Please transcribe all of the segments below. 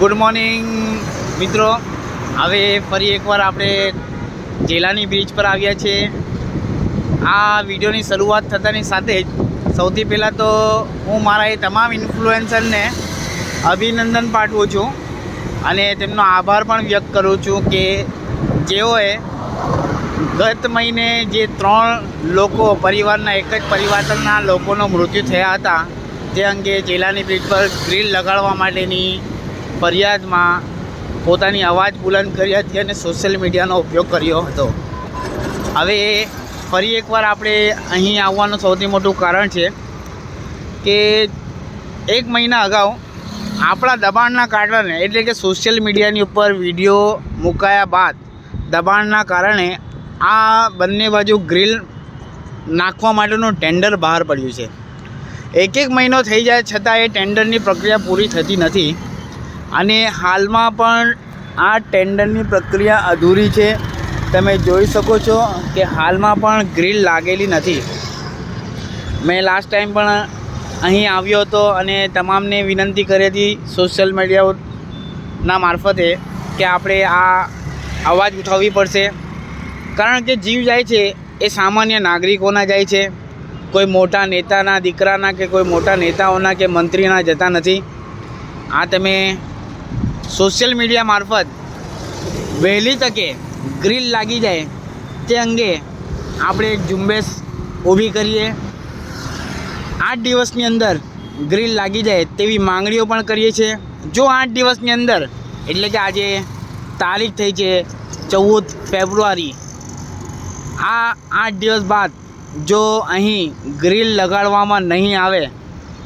Good morning મિત્રો. હવે ફરી એકવાર આપણે જેલાની બ્રિજ પર આવ્યા છીએ. આ વિડીયોની શરૂઆત થતાની સાથે જ સૌથી પહેલાં તો હું મારા એ તમામ ઇન્ફ્લુએન્સરને અભિનંદન પાઠવું છું અને તેમનો આભાર પણ વ્યક્ત કરું છું કે જેઓએ ગત મહિને જે ત્રણ લોકો પરિવારના એક જ પરિવારના લોકોનો મૃત્યુ થયા હતા, તે અંગે જેલાની બ્રિજ પર ગ્રીલ લગાડવા માટેની ફરિયાદમાં પોતાની અવાજ બુલંદ કરી હતી અને સોશિયલ મીડિયાનો ઉપયોગ કર્યો હતો. હવે ફરી એકવાર આપણે અહીં આવવાનું સૌથી મોટું કારણ છે કે એક મહિના અગાઉ આપણા દબાણના કારણે, એટલે કે સોશિયલ મીડિયાની ઉપર વીડિયો મુકાયા બાદ દબાણના કારણે આ બંને બાજુ ગ્રીલ નાખવા માટેનું ટેન્ડર બહાર પડ્યું છે. એક એક મહિનો થઈ જાય છતાં એ ટેન્ડરની પ્રક્રિયા પૂરી થતી નથી. અને હાલમાં પણ આ ટેન્ડરની પ્રક્રિયા અધૂરી છે. તમે જોઈ શકો છો કે હાલમાં પણ ગ્રીલ લાગેલી નથી. મેં લાસ્ટ ટાઈમ પણ અહીં આવ્યો હતો અને તમામને વિનંતી કરી હતી સોશિયલ મીડિયાના મારફતે કે આપણે આ અવાજ ઉઠાવવી પડશે. કારણ કે જીવ જાય છે, એ સામાન્ય નાગરિકોના જાય છે. કોઈ મોટા નેતાના, દીકરાના કે કોઈ મોટા નેતાઓના કે મંત્રીના જતા નથી. આ તમે સોશિયલ મીડિયા મારફત વહેલી તકે ગ્રીલ લાગી જાય તે અંગે આપણે એક ઝુંબેશ ઊભી કરીએ. આઠ દિવસની અંદર ગ્રીલ લાગી જાય તેવી માંગણીઓ પણ કરીએ છીએ. જો આઠ દિવસની અંદર, એટલે કે આજે તારીખ થઈ છે ચૌદ ફેબ્રુઆરી, આ આઠ દિવસ બાદ જો અહીં ગ્રીલ લગાડવામાં નહીં આવે,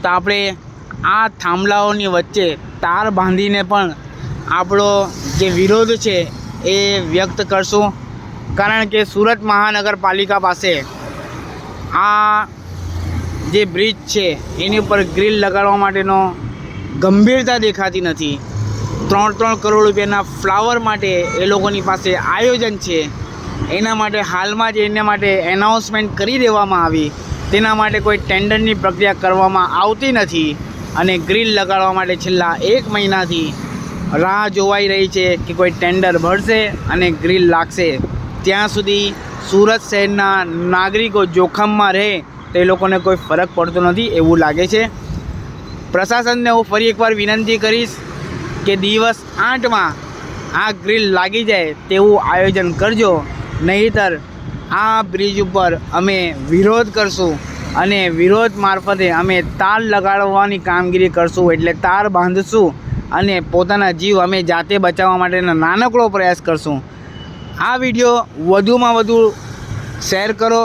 તો આપણે આ થાંભલાઓની વચ્ચે તાર બાંધીને પણ આપણો જે વિરોધ છે એ વ્યક્ત કરશું. કારણ કે સુરત મહાનગરપાલિકા પાસે આ જે બ્રિજ છે, એની ઉપર ગ્રીલ લગાડવા માટેનો ગંભીરતા દેખાતી નથી. ત્રણ ત્રણ કરોડ રૂપિયાના ફ્લાવર માટે એ લોકોની પાસે આયોજન છે. એના માટે હાલમાં જ એના માટે એનાઉન્સમેન્ટ કરી દેવામાં આવી. તેના માટે કોઈ ટેન્ડરની પ્રક્રિયા કરવામાં આવતી નથી. અને ગ્રીલ લગાડવા માટે છેલ્લા એક મહિનાથી રાહ જોવાઈ રહી છે કે કોઈ ટેન્ડર ભરશે અને ગ્રીલ લાગશે. ત્યાં સુધી સુરત શહેરના નાગરિકો જોખમમાં રહે તે લોકોને કોઈ ફરક પડતો નથી એવું લાગે છે. પ્રશાસનને હું ફરી એકવાર વિનંતી કરીશ કે દિવસ આઠમાં આ ગ્રીલ લાગી જાય તેવું આયોજન કરજો. નહીંતર આ બ્રિજ ઉપર અમે વિરોધ કરશું અને વિરોધ મારફતે અમે તાર લગાડવાની કામગીરી કરશું એટલે તાર બાંધશું. અને પોતાના જીવ અમે જાતે બચાવવા માટેનો નાનકડો પ્રયાસ કરશું. આ વીડિયો વધુમાં વધુ શેર કરો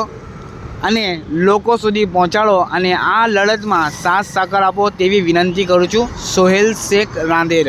અને લોકો સુધી પહોંચાડો અને આ લડતમાં સાથ સાકાર આપો તેવી વિનંતી કરું છું. સોહેલ શેખ રાંદેર.